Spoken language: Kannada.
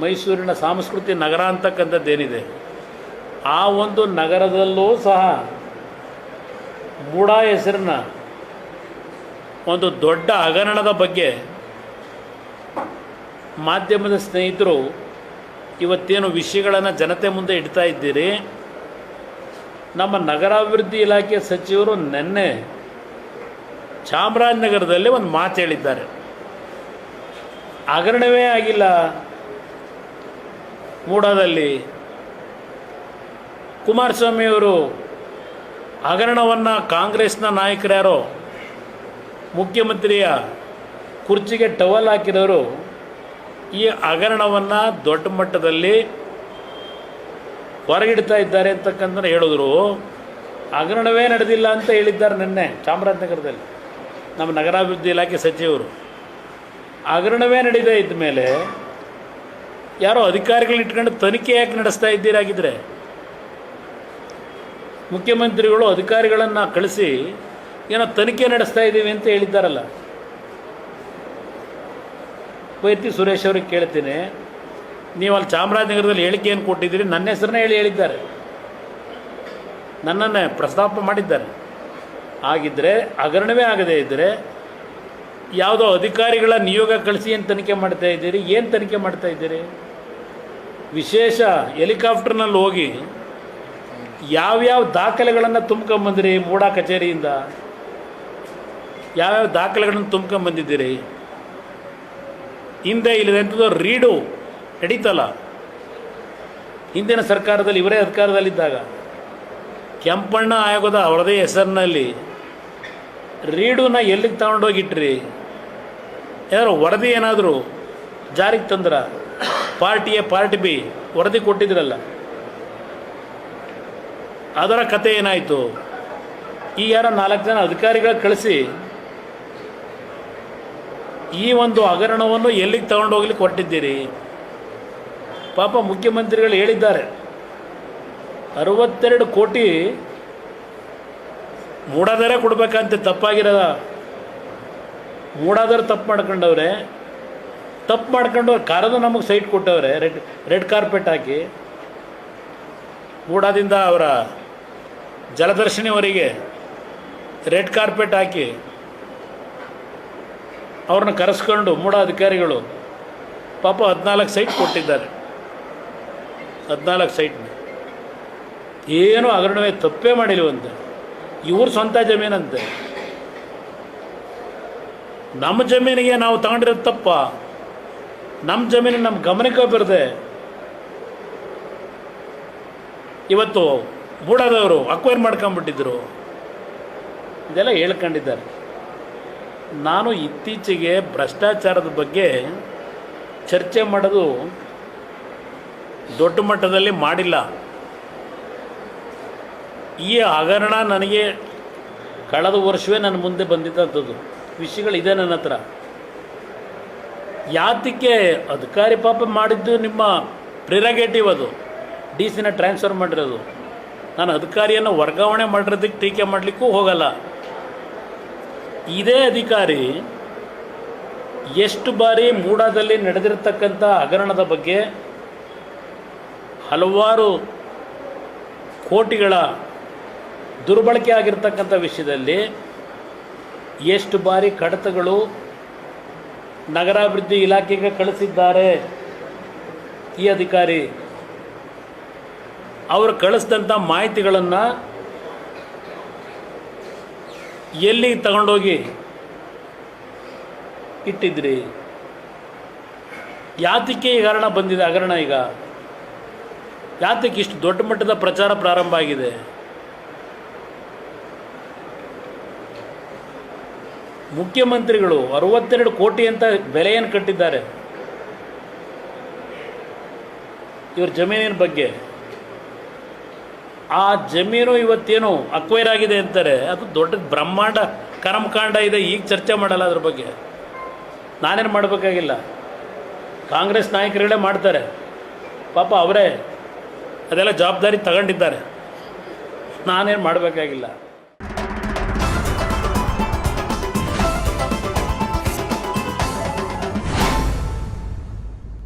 ಮೈಸೂರಿನ ಸಾಂಸ್ಕೃತಿ ನಗರ ಅಂತಕ್ಕಂಥದ್ದೇನಿದೆ, ಆ ಒಂದು ನಗರದಲ್ಲೂ ಸಹ ಮೂಡ ಹೆಸರಿನ ಒಂದು ದೊಡ್ಡ ಹಗರಣದ ಬಗ್ಗೆ ಮಾಧ್ಯಮದ ಸ್ನೇಹಿತರು ಇವತ್ತೇನು ವಿಷಯಗಳನ್ನು ಜನತೆ ಮುಂದೆ ಇಡ್ತಾ ಇದ್ದೀರಿ? ನಮ್ಮ ನಗರಾಭಿವೃದ್ಧಿ ಇಲಾಖೆ ಸಚಿವರು ನಿನ್ನೆ ಚಾಮರಾಜನಗರದಲ್ಲಿ ಒಂದು ಮಾತು ಹೇಳಿದ್ದಾರೆ. ಹಗರಣವೇ ಆಗಿಲ್ಲ. ಮೂಡಾದಲ್ಲಿ ಕುಮಾರಸ್ವಾಮಿಯವರು ಹಗರಣವನ್ನು ಕಾಂಗ್ರೆಸ್ನ ನಾಯಕರ್ಯಾರೋ ಮುಖ್ಯಮಂತ್ರಿಯ ಕುರ್ಚಿಗೆ ಟವಲ್ ಹಾಕಿದವರು, ಈ ಹಗರಣವನ್ನು ದೊಡ್ಡ ಮಟ್ಟದಲ್ಲಿ ಹೊರಗಿಡ್ತಾ ಇದ್ದಾರೆ ಅಂತಕ್ಕಂಥ ಹೇಳಿದ್ರು. ಹಗರಣವೇ ನಡೆದಿಲ್ಲ ಅಂತ ಹೇಳಿದ್ದಾರೆ ನಿನ್ನೆ ಚಾಮರಾಜನಗರದಲ್ಲಿ ನಮ್ಮ ನಗರಾಭಿವೃದ್ಧಿ ಇಲಾಖೆ ಸಚಿವರು. ಹಗರಣವೇ ನಡೀತಾ ಇದ್ದ ಮೇಲೆ ಯಾರೋ ಅಧಿಕಾರಿಗಳು ಇಟ್ಕೊಂಡು ತನಿಖೆ ಯಾಕೆ ನಡೆಸ್ತಾ ಇದ್ದೀರಾಗಿದ್ದರೆ ಮುಖ್ಯಮಂತ್ರಿಗಳು ಅಧಿಕಾರಿಗಳನ್ನು ಕಳಿಸಿ ಏನೋ ತನಿಖೆ ನಡೆಸ್ತಾ ಇದ್ದೀವಿ ಅಂತ ಹೇಳಿದ್ದಾರಲ್ಲ. ವೈತಿ ಸುರೇಶ್ ಅವ್ರಿಗೆ ಕೇಳ್ತೀನಿ. ನೀವು ಅಲ್ಲಿ ಚಾಮರಾಜನಗರದಲ್ಲಿ ಹೇಳಿಕೆಯನ್ನು ಕೊಟ್ಟಿದ್ದೀರಿ, ನನ್ನ ಹೆಸರನ್ನೇ ಹೇಳಿ ಹೇಳಿದ್ದಾರೆ. ನನ್ನನ್ನೇ ಪ್ರಸ್ತಾಪ ಮಾಡಿದ್ದಾರೆ. ಆಗಿದ್ದರೆ ಹಗರಣವೇ ಆಗದೇ ಇದ್ದರೆ ಯಾವುದೋ ಅಧಿಕಾರಿಗಳ ನಿಯೋಗ ಕಳಿಸಿ ಏನು ತನಿಖೆ ಮಾಡ್ತಾ ಇದ್ದೀರಿ, ಏನು ತನಿಖೆ ಮಾಡ್ತಾ ಇದ್ದೀರಿ? ವಿಶೇಷ ಹೆಲಿಕಾಪ್ಟರ್ನಲ್ಲಿ ಹೋಗಿ ಯಾವ್ಯಾವ ದಾಖಲೆಗಳನ್ನು ತುಂಬ್ಕೊಂಬಂದಿರಿ ಮೂಡ ಕಚೇರಿಯಿಂದ? ಯಾವ್ಯಾವ ದಾಖಲೆಗಳನ್ನು ತುಂಬ್ಕೊಂಬಂದಿದ್ದೀರಿ? ಹಿಂದೆ ಇಲ್ಲದಂಥದ್ದು ರೀಡು ನಡೀತಲ್ಲ. ಹಿಂದಿನ ಸರ್ಕಾರದಲ್ಲಿ, ಇವರೇ ಅಧಿಕಾರದಲ್ಲಿದ್ದಾಗ ಕೆಂಪಣ್ಣ ಆಯೋಗದ ಅವರದೇ ಹೆಸರಿನಲ್ಲಿ ರೀಡುನ ಎಲ್ಲಿಗೆ ತಗೊಂಡೋಗಿಟ್ರಿ? ಏನಾದ್ರು ವರದಿ ಏನಾದರೂ ಜಾರಿಗೆ ತಂದ್ರ? Party A party B. ವರದಿ ಕೊಟ್ಟಿದ್ರಲ್ಲ. ಅದರ ಕತೆ ಏನಾಯಿತು? ಈ ಯಾರ ನಾಲ್ಕು ಜನ ಅಧಿಕಾರಿಗಳ ಕಳಿಸಿ ಈ ಒಂದು ಹಗರಣವನ್ನು ಎಲ್ಲಿಗೆ ತಗೊಂಡೋಗ್ಲಿಕ್ಕೆ ಕೊಟ್ಟಿದ್ದೀರಿ ಪಾಪ ಮುಖ್ಯಮಂತ್ರಿಗಳು ಹೇಳಿದ್ದಾರೆ. ಅರವತ್ತೆರಡು ಕೋಟಿ ಮೂಡಾದರೆ ಕೊಡಬೇಕಂತೆ ತಪ್ಪಾಗಿರೋದ. ಮೂಡಾದರೆ ತಪ್ಪು ಮಾಡ್ಕೊಂಡವ್ರೆ. ತಪ್ಪು ಮಾಡ್ಕೊಂಡು ಕರೆದು ನಮಗೆ ಸೈಟ್ ಕೊಟ್ಟವ್ರೆ, ರೆಡ್ ರೆಡ್ ಕಾರ್ಪೆಟ್ ಹಾಕಿ. ಮೂಡಾದಿಂದ ಅವರ ಜಲದರ್ಶಿನಿವರೆಗೆ ರೆಡ್ ಕಾರ್ಪೆಟ್ ಹಾಕಿ ಅವ್ರನ್ನ ಕರೆಸ್ಕೊಂಡು ಮೂಡ ಅಧಿಕಾರಿಗಳು ಪಾಪ ಹದಿನಾಲ್ಕು ಸೈಟ್ ಕೊಟ್ಟಿದ್ದಾರೆ. ಹದಿನಾಲ್ಕು ಸೈಟ್ ಏನೂ ಹಗರಣವೇ ತಪ್ಪೇ ಮಾಡಿಲ್ವಂತೆ. ಇವ್ರ ಸ್ವಂತ ಜಮೀನಂತೆ. ನಮ್ಮ ಜಮೀನಿಗೆ ನಾವು ತಗೊಂಡಿರೋದು ತಪ್ಪ? ನಮ್ಮ ಜಮೀನು ನಮ್ಮ ಗಮನಕ್ಕೆ ಬರದೆ. ಇವತ್ತು ಬೂಡಾದವರು ಅಕ್ವೈರ್ ಮಾಡ್ಕೊಂಬಿಟ್ಟಿದ್ರು ಇದೆಲ್ಲ ಹೇಳ್ಕೊಂಡಿದ್ದಾರೆ. ನಾನು ಇತ್ತೀಚೆಗೆ ಭ್ರಷ್ಟಾಚಾರದ ಬಗ್ಗೆ ಚರ್ಚೆ ಮಾಡೋದು ದೊಡ್ಡ ಮಟ್ಟದಲ್ಲಿ ಮಾಡಿಲ್ಲ. ಈ ಹಗರಣ ನನಗೆ ಕಳೆದ ವರ್ಷವೇ ನನ್ನ ಮುಂದೆ ಬಂದಿದ್ದಂಥದ್ದು. ವಿಷಯಗಳಿದೆ ನನ್ನ ಹತ್ರ. ಯಾತಕ್ಕೆ ಅಧಿಕಾರಿ ಪಾಪ ಮಾಡಿದ್ದು ನಿಮ್ಮ ಪ್ರಿರಗೇಟಿವ್ ಅದು? ಡಿ ಸಿನ ಟ್ರಾನ್ಸ್ಫರ್ ಮಾಡಿರೋದು. ನಾನು ಅಧಿಕಾರಿಯನ್ನು ವರ್ಗಾವಣೆ ಮಾಡಿರೋದಕ್ಕೆ ಟೀಕೆ ಮಾಡಲಿಕ್ಕೂ ಹೋಗಲ್ಲ. ಇದೇ ಅಧಿಕಾರಿ ಎಷ್ಟು ಬಾರಿ ಮೂಡಾದಲ್ಲಿ ನಡೆದಿರತಕ್ಕಂಥ ಹಗರಣದ ಬಗ್ಗೆ ಹಲವಾರು ಕೋಟಿಗಳ ದುರ್ಬಳಕೆ ಆಗಿರ್ತಕ್ಕಂಥ ವಿಷಯದಲ್ಲಿ ಎಷ್ಟು ಬಾರಿ ಕಡತಗಳು ನಗರಾಭಿವೃದ್ಧಿ ಇಲಾಖೆಗೆ ಕಳಿಸಿದ್ದಾರೆ. ಈ ಅಧಿಕಾರಿ, ಅವರು ಕಳಿಸಿದಂಥ ಮಾಹಿತಿಗಳನ್ನು ಎಲ್ಲಿ ತಗೊಂಡೋಗಿ ಇಟ್ಟಿದ್ರಿ? ಯಾತಕ್ಕೆ ಈ ಹಗರಣ ಬಂದಿದೆ? ಹಗರಣ ಈಗ ಯಾತಕ್ಕೆ ಇಷ್ಟು ದೊಡ್ಡ ಮಟ್ಟದ ಪ್ರಚಾರ ಪ್ರಾರಂಭ ಆಗಿದೆ? ಮುಖ್ಯಮಂತ್ರಿಗಳು ಅರವತ್ತೆರಡು ಕೋಟಿ ಅಂತ ಬೆಲೆಯನ್ನು ಕಟ್ಟಿದ್ದಾರೆ. ಇವ್ರ ಜಮೀನಿನ ಬಗ್ಗೆ. ಆ ಜಮೀನು ಇವತ್ತೇನು ಅಕ್ವೈರ್ ಆಗಿದೆ ಅಂತಾರೆ, ಅದು ದೊಡ್ಡ ಬ್ರಹ್ಮಾಂಡ ಕರ್ಮಕಾಂಡ ಇದೆ, ಈಗ ಚರ್ಚೆ ಮಾಡಲ್ಲ ಅದ್ರ ಬಗ್ಗೆ. ನಾನೇನು ಮಾಡಬೇಕಾಗಿಲ್ಲ. ಕಾಂಗ್ರೆಸ್ ನಾಯಕರುಗಳೇ ಮಾಡ್ತಾರೆ. ಪಾಪ ಅವರೇ ಅದೆಲ್ಲ ಜವಾಬ್ದಾರಿ ತಗೊಂಡಿದ್ದಾರೆ. ನಾನೇನು ಮಾಡಬೇಕಾಗಿಲ್ಲ.